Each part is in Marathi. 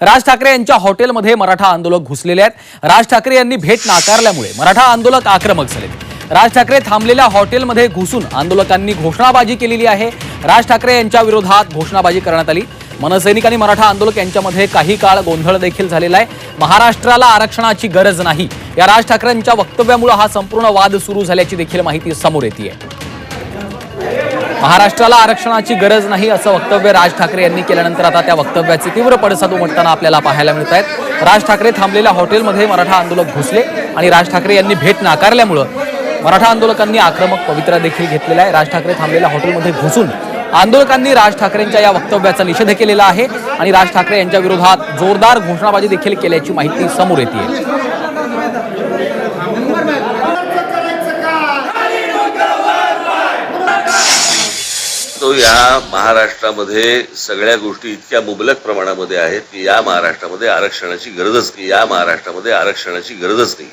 राज ठाकरे यांच्या हॉटेलमध्ये मराठा आंदोलक घुसलेले आहेत. राज ठाकरे यांनी भेट नाकारल्यामुळे मराठा आंदोलक आक्रमक झाले राज ठाकरे थांबलेल्या हॉटेलमध्ये घुसून आंदोलकांनी घोषणाबाजी केलेली आहे. राज ठाकरे यांच्या विरोधात घोषणाबाजी करण्यात आली. मनसैनिक आणि मराठा आंदोलक यांच्यामध्ये काही काळ गोंधळ देखील झालेला आहे. महाराष्ट्राला आरक्षणाची गरज नाही. या राज ठाकरेंच्या वक्तव्यामुळे हा संपूर्ण वाद सुरू झाल्याची देखील माहिती समोर येते महाराष्ट्राला आरक्षणाची गरज नाही असं वक्तव्य राज ठाकरे यांनी केल्यानंतर आता त्या वक्तव्याचे तीव्र पडसाद उमटताना आपल्याला पाहायला मिळत आहेत. राज ठाकरे थांबलेल्या हॉटेलमध्ये मराठा आंदोलक घुसले आणि राज ठाकरे यांनी भेट नाकारल्यामुळं मराठा आंदोलकांनी आक्रमक पवित्रा देखील घेतलेला आहे. राज ठाकरे थांबलेल्या हॉटेलमध्ये घुसून आंदोलकांनी राज ठाकरेंच्या या वक्तव्याचा निषेध केलेला आहे आणि राज ठाकरे यांच्या विरोधात जोरदार घोषणाबाजी देखील केल्याची माहिती समोर येते तो या महाराष्ट्रामध्ये सगळ्या गोष्टी इतक्या मुबलक प्रमाणामध्ये आहेत की या महाराष्ट्रामध्ये आरक्षणाची गरजच नाही. या महाराष्ट्रामध्ये आरक्षणाची गरजच नाही.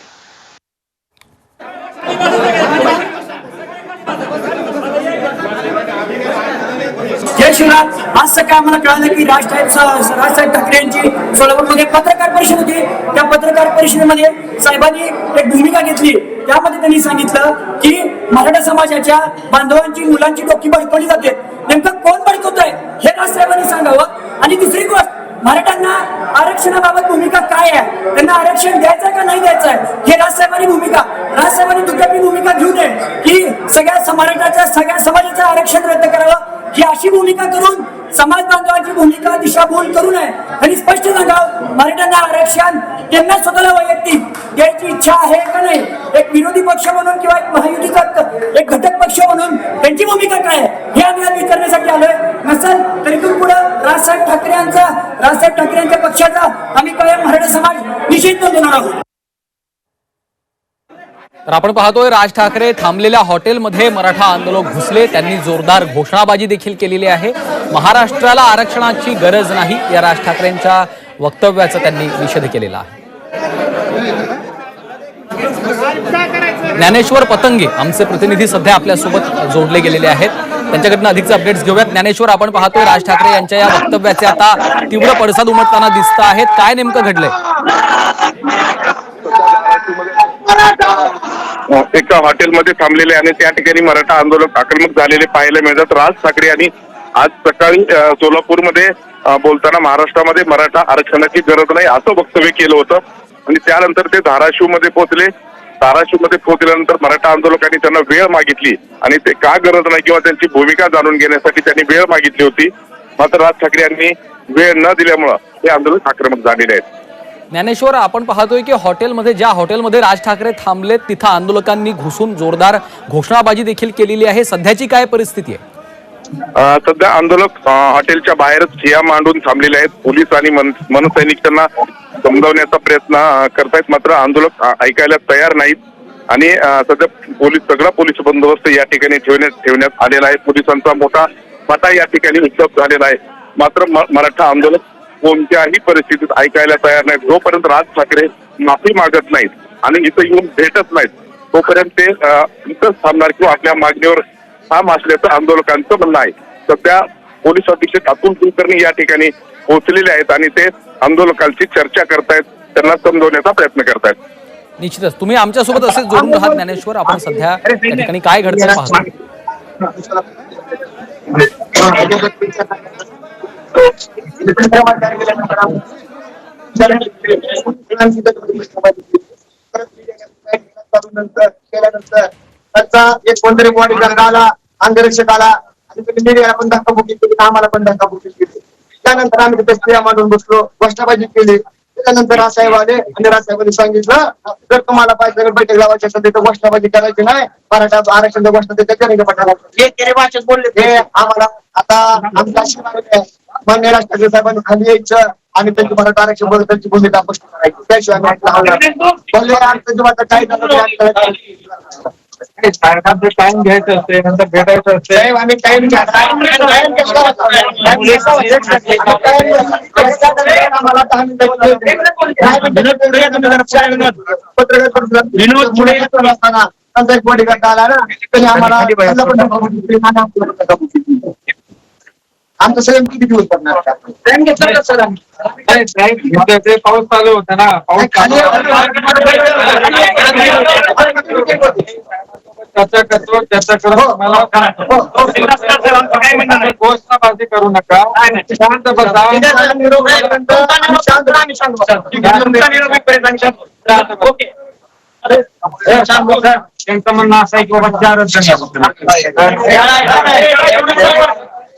जय शिवराज आज सकाळ आम्हाला कळालं की राजसाहेब राजसाहेब ठाकरे यांची सोलापूरमध्ये पत्रकार परिषद होती. त्या पत्रकार परिषदेमध्ये साहेबांनी एक भूमिका घेतली. त्यामध्ये त्यांनी सांगितलं की मराठा समाजाच्या बांधवांची मुलांची डोकी बळकवली जाते. नेमकं कोण भडकवत आहे हे राजसाहेबांनी सांगावं. आणि दुसरी गोष्ट मराठ्यांना आरक्षणाबाबत भूमिका काय आहे? त्यांना आरक्षण द्यायचं का नाही द्यायचं आहे हे राजसाहेबांनी भूमिका राजसाहेबांनी दुटप्पी भूमिका घेऊ नये. की सगळ्या मराठाच्या सगळ्या समाजाचं आरक्षण रद्द करावं? ही अशी भूमिका करून समाज बांधवाची भूमिका दिशाभूल करू नये. आणि मराठ्यांना आरक्षण त्यांना स्वतःला वैयक्तिक द्यायची इच्छा आहे का नाही? एक विरोधी पक्ष म्हणून किंवा एक महायुतीचा एक घटक पक्ष म्हणून त्यांची भूमिका काय आहे? हे आम्ही आज विचारण्यासाठी आलोय. नसेल तरी इथून पुढं राजसाहेब ठाकरे यांचा राजसाहेब ठाकरे यांच्या पक्षाचा आम्ही कायम मराठा समाज निषेध नोंदवणार आहोत. तर आपण पाहतोय राज ठाकरे थांबलेल्या हॉटेलमध्ये मराठा आंदोलक घुसले. त्यांनी जोरदार घोषणाबाजी देखील केलेली आहे. महाराष्ट्राला आरक्षणाची गरज नाही या राज ठाकरेंच्या वक्तव्याचा त्यांनी निषेध केलेला आहे. ज्ञानेश्वर पतंगे आमचे प्रतिनिधी सध्या आपल्यासोबत जोडले गेलेले आहेत. त्यांच्याकडनं अधिकचे अपडेट्स घेऊयात. ज्ञानेश्वर आपण पाहतोय राज ठाकरे यांच्या या वक्तव्याचे आता तीव्र पडसाद उमटताना दिसत आहेत. काय नेमकं घडलंय? एका हॉटेलमध्ये थांबलेले आणि त्या ठिकाणी मराठा आंदोलक आक्रमक झालेले पाहायला मिळतात. राज ठाकरे यांनी आज सकाळी सोलापूरमध्ये बोलताना महाराष्ट्रामध्ये मराठा आरक्षणाची गरज नाही असं वक्तव्य केलं होतं. आणि त्यानंतर ते धाराशिवमध्ये पोहोचले. धाराशिवमध्ये पोहोचल्यानंतर मराठा आंदोलकांनी त्यांना वेळ मागितली. आणि ते का गरज नाही किंवा त्यांची भूमिका जाणून घेण्यासाठी त्यांनी वेळ मागितली होती. मात्र राज ठाकरे यांनी वेळ न दिल्यामुळं हे आंदोलन आक्रमक झालेले आहेत ज्ञानेश्वर आपण पाहतोय की हॉटेलमध्ये ज्या हॉटेलमध्ये राज ठाकरे थांबलेत तिथं आंदोलकांनी घुसून जोरदार घोषणाबाजी देखील केलेली आहे. सध्याची काय परिस्थिती आहे? सध्या आंदोलक हॉटेलच्या बाहेरच ठिया मांडून थांबलेले आहेत. पोलीस आणि मनसैनिक त्यांना समजावण्याचा प्रयत्न करतायत. मात्र आंदोलक ऐकायला तयार नाहीत. आणि सध्या पोलीस सगळा पोलीस बंदोबस्त या ठिकाणी ठेवण्यात ठेवण्यात आलेला आहे. पोलिसांचा मोठा पटा या ठिकाणी उपलब्ध झालेला आहे. मात्र मराठा आंदोलक कोणत्याही परिस्थितीत ऐकायला तयार नाहीत. जोपर्यंत राज ठाकरे माफी मागत नाहीत आणि इथं येऊन भेटत नाहीत तोपर्यंत ते इथंच थांबणार किंवा आपल्या मागणीवर ठाम असल्याचं आंदोलकांचं म्हणणं आहे सध्या पोलीस अधीक्षक अतुल कुलकर्णी या ठिकाणी पोहोचलेले आहेत आणि ते आंदोलकांची चर्चा करतायत त्यांना समजवण्याचा प्रयत्न करतायत निश्चितच तुम्ही आमच्यासोबत असेच जोडून राहा ज्ञानेश्वर आपण सध्या त्या ठिकाणी काय घडतं पाहतो नंतर केल्यानंतर त्यांचा एक कोणतरी बॉडीगार्ड आला अंगरक्षक आला आणि मीडियाला पण धक्काबुक्की केली आम्हाला पण धक्काबुक्की केली. त्यानंतर आम्ही तिथे स्त्रिया मांडून बसलो घोषणाबाजी केली. त्याच्यानंतर राजसाहेब आले आणि राजसाहेबांनी सांगितलं जर तुम्हाला पाहिजे बैठक लावायची असेल तर घोषणाबाजी करायची नाही मराठा आरक्षण हे केले भाषेत बोलले हे आम्हाला आता आमच्या मान्य ठाकरे साहेबांनी खाली यायचं आणि त्यांची मराठा आरक्षण बरोबर त्यांची भूमिका स्पष्ट करायची. त्याशिवाय बोलले आमचं जेव्हा आता टाइम घ्यायचं असते नंतर भेटायचं असते आम्ही टाइम विनोद पुढे असताना त्यांचा एक bodyguard आला ना त्यांनी आम्हाला आमचं संयम किती दिवस पडणार का? संयम घेतला का सर आम्ही? नाही, नाही, घेतलं ते पाऊस चालू होता ना पाऊस खाली चालू चर्चा करतो चर्चा करतो मला घोषणाबाजी करू नका शांत बसा निरोप येईपर्यंत आम्ही शांत राहू, आम्ही शांत बसा. तुमचा निरोप येईपर्यंत आम्ही शांत बसू. ओके. शांत बसा. त्यांचं म्हणणं असं आहे की बाबा चारच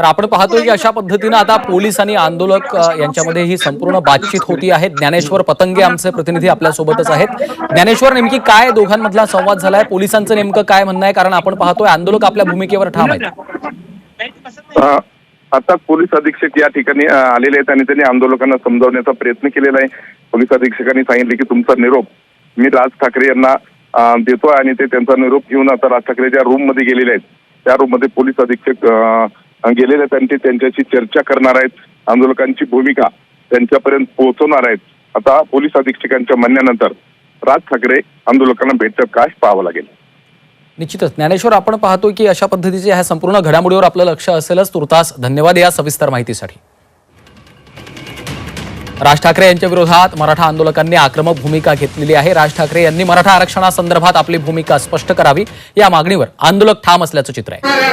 तर आपण पाहतोय की अशा पद्धतीनं आता पोलीस आणि आंदोलक यांच्यामध्ये ही संपूर्ण बातचीत होती आहे. ज्ञानेश्वर पतंगे आमचे प्रतिनिधी आपल्या सोबतच आहेत. ज्ञानेश्वर नेमकी काय दोघांमधला संवाद झालाय? पोलिसांचं नेमकं काय म्हणणं आहे? कारण आपण पाहतोय आंदोलक आपल्या भूमिकेवर ठाम आहेत. आता पोलीस अधीक्षक या ठिकाणी आलेले आहेत आणि त्यांनी आंदोलकांना समजावण्याचा प्रयत्न केलेला आहे. पोलीस अधीक्षकांनी सांगितले की तुमचा निरोप मी राज ठाकरे यांना देतोय आणि ते त्यांचा निरोप घेऊन आता राज ठाकरे ज्या रूममध्ये गेलेले आहेत त्या रूममध्ये पोलीस अधीक्षक अ, गेलेले त्यांचे त्यांच्याशी चर्चा करणार आहेत आंदोलकांची भूमिका त्यांच्यापर्यंत पोहोचवणार आहेत. आता पोलीस अधीक्षकांच्या म्हणण्यानंतर राज ठाकरे आंदोलकांना भेटतात काय पाहावं लागेल? निश्चितच. ज्ञानेश्वर आपण पाहतो की अशा पद्धतीच्या ह्या संपूर्ण घडामोडीवर आपलं लक्ष असेलच तुर्तास. धन्यवाद या सविस्तर माहितीसाठी. राज ठाकरे यांच्या विरोधात मराठा आंदोलकांनी आक्रमक भूमिका घेतलेली आहे. राज ठाकरे यांनी मराठा आरक्षणासंदर्भात आपली भूमिका स्पष्ट करावी. या मागणीवर आंदोलक ठाम असल्याचं चित्र आहे.